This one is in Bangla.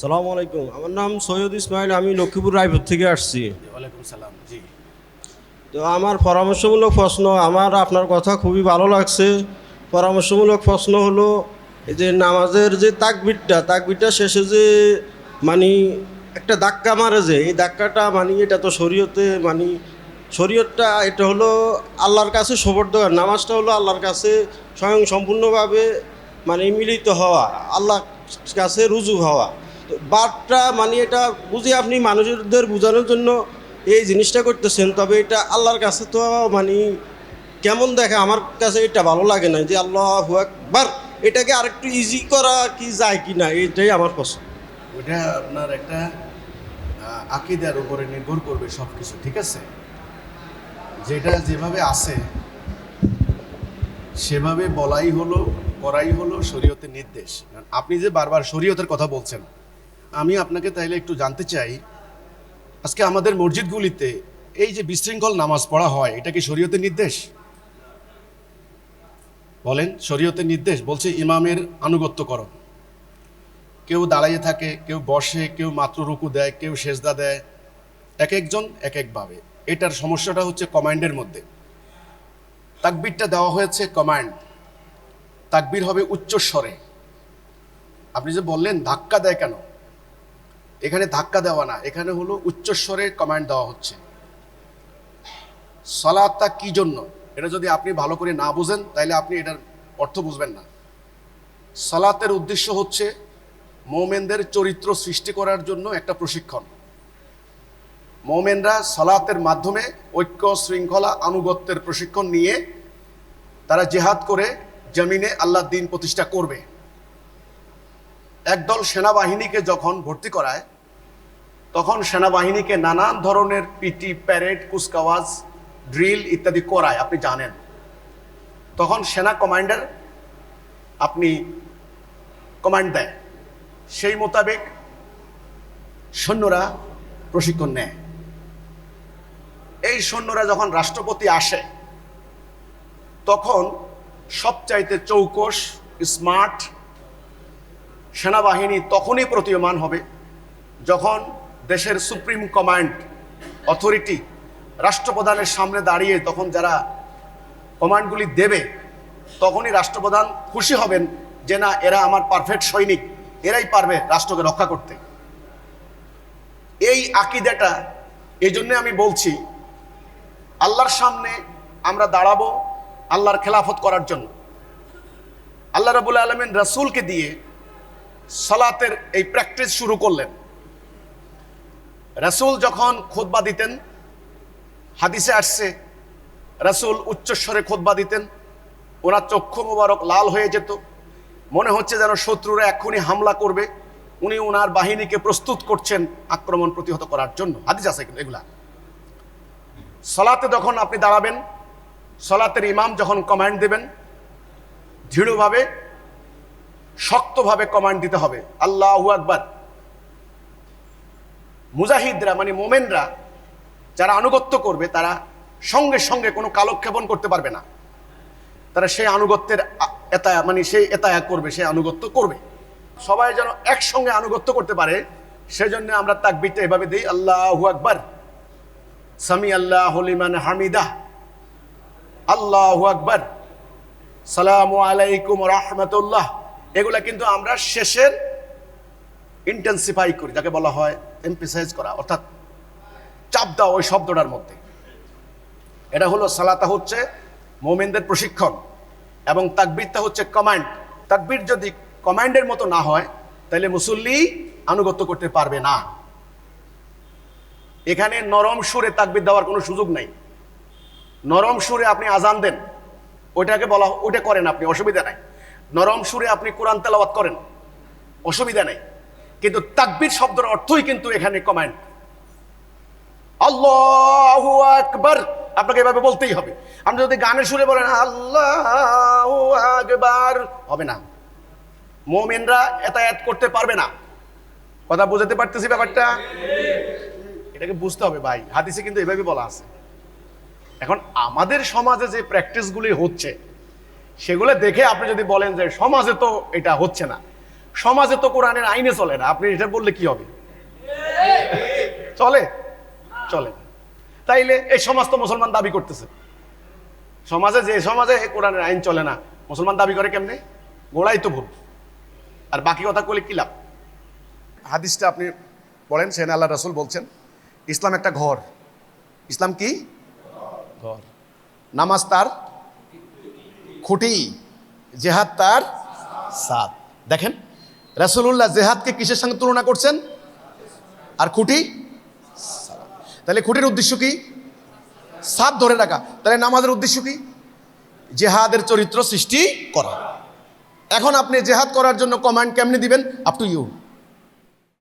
সালাম আলাইকুম। আমার নাম সৈয়দ ইসমাইল আমি লক্ষ্মীপুর রায়পুর থেকে আসছি। ওয়ালাইকুম সালাম জি। তো আমার পরামর্শমূলক প্রশ্ন আমার আপনার কথা খুবই ভালো লাগছে। পরামর্শমূলক প্রশ্ন হলো এই যে নামাজের যে তাকবিরটা তাকবিরটা শেষে যে মানে একটা ধাক্কা মারে যে এই ধাক্কাটা মানে এটা তো শরীয়তে মানে শরীয়তটা এটা হলো আল্লাহর কাছে সবর দেওয়া নামাজটা হলো আল্লাহর কাছে স্বয়ং সম্পূর্ণভাবে মানে মিলিত হওয়া আল্লাহর কাছে রুজু হওয়া। তো বারটা মানে এটা বুঝি আপনি মানুষদের বোঝানোর জন্য এই জিনিসটা করতেছেন, তবে এটা আল্লাহর কাছে তো মানে কেমন দেখে আমার কাছে এটা ভালো লাগে না যে আল্লাহ একবার এটাকে আরেকটু ইজি করা কি যায় কি না, এটাই আমার পছন্দ। ওটা আপনার একটা আকিদার উপরে নির্ভর করবে সব কিছু ঠিক আছে? যেটা যেভাবে আছে, সেভাবে বলাই হলো, করাই হলো শরীয়তের নির্দেশ। আপনি যে বারবার শরীয়তের কথা বলছেন আমি আপনাকে তাইলে একটু জানতে চাই, আজকে আমাদের মসজিদগুলিতে এই যে বিশৃঙ্খল নামাজ পড়া হয়, এটা কি শরীয়তের নির্দেশ? বলেন, শরীয়তের নির্দেশ, বলছে ইমামের আনুগত্য করো কেউ দাঁড়াইয়ে থাকে, কেউ বসে, কেউ মাত্র রুকু দেয়, কেউ সেজদা দেয়, এক একজন এক একভাবে এটার সমস্যাটা হচ্ছে কমান্ডের মধ্যে। তাকবিরটা দেওয়া হয়েছে কমান্ড। তাকবির হবে উচ্চস্বরে। আপনি যে বললেন, ধাক্কা দেয় কেন? এখানে ধাক্কা দেওয়া না, এখানে হলো উচ্চস্বরে কমান্ড দেওয়া হচ্ছে। সলাৎটা কি জন্য? এটা যদি আপনি ভালো করে না বুঝেন তাহলে আপনি এটার অর্থ বুঝবেন না। সালাতের উদ্দেশ্য হচ্ছে মোমেনদের চরিত্র সৃষ্টি করার জন্য একটা প্রশিক্ষণ। মোমেনরা সালাতের মাধ্যমে ঐক্য, শৃঙ্খলা, আনুগত্যের প্রশিক্ষণ নিয়ে তারা জেহাদ করে জমিনে আল্লাহ দিন প্রতিষ্ঠা করবে। একদল সেনাবাহিনীকে যখন ভর্তি করায়, তখন সেনাবাহিনীকে নানান ধরনের পিটি, প্যারেড, কুচকাওয়াজ, ড্রিল ইত্যাদি করায়, আপনি জানেন। তখন সেনা কমান্ডার আপনি কমান্ড দেয়। সেই মোতাবেক সৈন্যরা প্রশিক্ষণ নেয়। এই সৈন্যরা যখন রাষ্ট্রপতি আসে, তখন সবচাইতে চৌকস স্মার্ট সেনাবাহিনী তখনই প্রতীয়মান হবে যখন দেশের সুপ্রিম কমান্ড অথরিটি রাষ্ট্রপ্রধানের সামনে দাঁড়িয়ে তখন যারা কমান্ডগুলি দেবে, তখনই রাষ্ট্রপ্রধান খুশি হবেন যে না, এরা আমার পারফেক্ট সৈনিক, এরাই পারবে রাষ্ট্রকে রক্ষা করতে। এই আকিদাটা, এই জন্যে আমি বলছি, আল্লাহর সামনে আমরা দাঁড়াবো আল্লাহর খেলাফত করার জন্য। আল্লাহ রাবুল আলমিন রাসুলকে দিয়ে সালাতের এই প্র্যাকটিস শুরু করলেন। রাসুল যখন খোদবা দিতেন, হাদিসে আসছে, রাসুল উচ্চস্বরে খোদবা দিতেন, ওনার চক্ষু মোবারক লাল হয়ে যেত। মনে হচ্ছে যেন শত্রুরা এক্ষুনি হামলা করবে। উনি ওনার বাহিনীকে প্রস্তুত করছেন আক্রমণ প্রতিহত করার জন্য। হাদিস আছে এগুলা। সলাতে যখন আপনি দাঁড়াবেন, সলাতের ইমাম যখন কমান্ড দেবেন দৃঢ়ভাবে শক্তভাবে কমান্ড দিতে হবে। আল্লাহ আকবার। মুজাহিদরা মানে মোমেনরা, যারা আনুগত্য করবে, তারা সঙ্গে সঙ্গে কোনো কালক্ষেপণ করতে পারবে না। তারা সেই আনুগত্যের আ- এতা মানে সেই এতায়া করবে, সেই আনুগত্য করবে। সবাই যেন একসঙ্গে আনুগত্য করতে পারে, সেজন্য আমরা তাকবিরটা এভাবে দিই, আল্লাহু আকবার। সামি আল্লাহ হলিমান হামিদা। আল্লাহু আকবার। সালামু আলাইকুম রহমতুল্লাহ। এগুলা কিন্তু আমরা শেষের ইন্টেন্সিফাই করি, যাকে বলা হয় এমপিসাইজ করা, অর্থাৎ চাপ দেওয়া ওই শব্দটার মধ্যে। এটা হলো সালাতা হচ্ছে মোমেনদের প্রশিক্ষণ এবং তাকবিরটা হচ্ছে কমান্ড তাকবির যদি কমান্ডের মতো না হয়, তাহলে মুসল্লি আনুগত্য করতে পারবে না। এখানে নরম সুরে তাকবির দেওয়ার কোনো সুযোগ নাই। নরম সুরে আপনি আজান দেন, ওইটাকে বলা, ওইটা করেন আপনি, অসুবিধা নাই। নরম সুরে আপনি কোরআন তেলাওয়াত করেন, অসুবিধা নেই। কিন্তু তাকবির শব্দের অর্থই কিন্তু এখানে কমান্ড আল্লাহ আকবর, আপনাকে এভাবে বলতেই হবে। আপনি যদি গানের সুরে বলেন, আল্লাহ আকবার হবে না। মোমেনরা এতায়াত করতে পারবে না। কথা বুঝাতে পারতেছি ব্যাপারটা? এটাকে বুঝতে হবে ভাই। হাদিসে কিন্তু এভাবে বলা আছে। এখন আমাদের সমাজে যে প্র্যাকটিসগুলি হচ্ছে সেগুলো দেখে আপনি যদি বলেন যে সমাজে তো এটা হচ্ছে না সমাজে তো কোরআনের আইনে চলে না আপনি এটা বললে কি হবে? চলে? চলে। তাইলে এই সমাজ তো মুসলমান দাবি করতেছে। সমাজে যে সমাজে কোরআনের আইন চলে না মুসলমান দাবি করে কেমনে? গোড়াই তো ভুল। আর বাকি কথা বলে কি লাভ? হাদিসটা আপনি বলেন সেন আল্লাহ রাসুল বলছেন ইসলাম একটা ঘর। ইসলাম কি? ঘর। নামাজ তার খুঁটি, জেহাদ তার সাদ। দেখেন রাসুল্লাহ জেহাদকে কিসের সঙ্গে তুলনা করছেন? আর খুঁটি? তাহলে খুঁটির উদ্দেশ্য কি? সাদ ধরে রাখা। তাহলে নামাজের উদ্দেশ্য কি? জেহাদের চরিত্র সৃষ্টি করা। এখন আপনি জেহাদ করার জন্য কমান্ড কেমনি দিবেন? Up to you